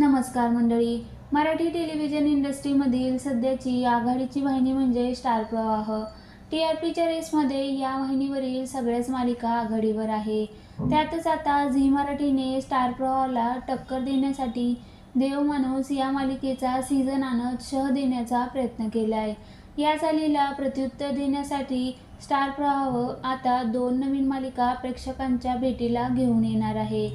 नमस्कार मंडळी. मराठी टेलिव्हिजन इंडस्ट्रीमधील सध्याची आघाडीची वाहिनी म्हणजे स्टार प्रवाह. टी आर पीच्या रेसमध्ये या वाहिनीवरील सगळ्याच मालिका आघाडीवर आहे. त्यातच आता झी मराठीने स्टार प्रवाहाला टक्कर देण्यासाठी देव माणूस या मालिकेचा सीझन आणत शह देण्याचा प्रयत्न केला आहे या चालीला प्रत्युत्तर देण्यासाठी स्टार प्रवाह आता दोन नवीन मालिका प्रेक्षकांच्या भेटीला घेऊन येणार आहे.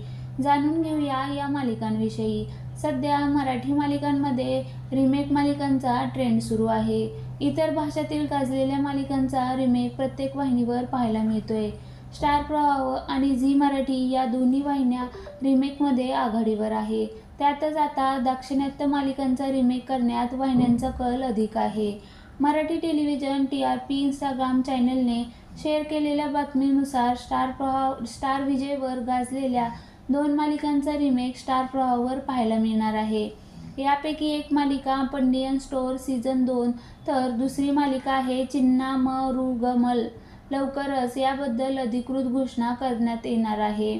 जाणून घेऊया या मालिकांविषयी. सध्या मराठी मालिकांमध्ये रिमेक मालिकांचा ट्रेंड सुरू आहे. इतर भाषातील गाजलेल्या मालिकांचा रिमेक प्रत्येक वाहिनीवर पाहायला मिळतोय. स्टार प्रवाह आणि झी मराठी या दोन्ही वाहिन्या रिमेकमध्ये आघाडीवर आहे. त्यातच आता दाक्षिणात्य मालिकांचा रिमेक करण्यात वाहिन्यांचा कल अधिक आहे. Marathi television T R P Instagram चॅनलने share केलेल्या बातमीनुसार स्टार प्रवाह स्टार विजयवर गाजलेल्या दोन मालिकांचा रिमेक स्टार प्रवाहावर पाहायला मिळणार आहे. यापैकी एक मालिका पंडियन स्टोअर सीझन दोन तर दुसरी मालिका आहे चिन्ना म रुगमल लवकरच याबद्दल अधिकृत घोषणा करण्यात येणार आहे.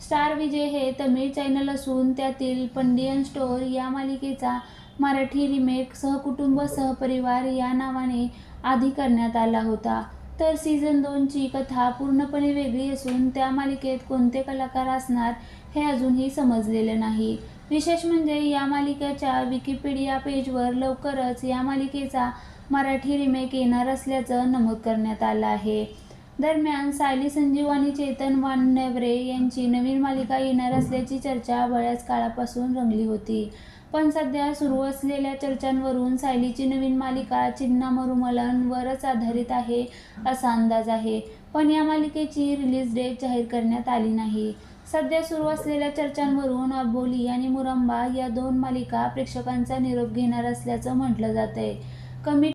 स्टार विजय हे तमिळ चॅनल असून त्यातील पंडियन स्टोअर या मालिकेचा मराठी रिमेक सहकुटुंब सहपरिवार या नावाने आधी करण्यात आला होता. तर सीझन दोनची कथा पूर्णपणे वेगळी असून त्या मालिकेत कोणते कलाकार असणार हे अजूनही समजलेले नाही. विशेष म्हणजे या मालिकेच्या विकिपीडिया पेजवर लवकरच या मालिकेचा मराठी रिमेक येणार असल्याचं नमूद करण्यात आलं आहे. दरम्यान सायली संजीव आणि चेतन वानवरे यांची नवीन मालिका येणार असल्याची चर्चा बऱ्याच काळापासून रंगली होती. पण सध्या सुरू असलेल्या चर्चांवरून सायलीची नवीन मालिका चिन्ना मरुमलनवरच आधारित आहे असा अंदाज आहे. पण या मालिकेची रिलीज डेट जाहीर करण्यात आली नाही. सध्या सुरू असलेल्या चर्चांवरून अबोली आणि मुरंबा या दोन मालिका प्रेक्षकांचा निरोप घेणार असल्याचं म्हटलं जात आहे कमी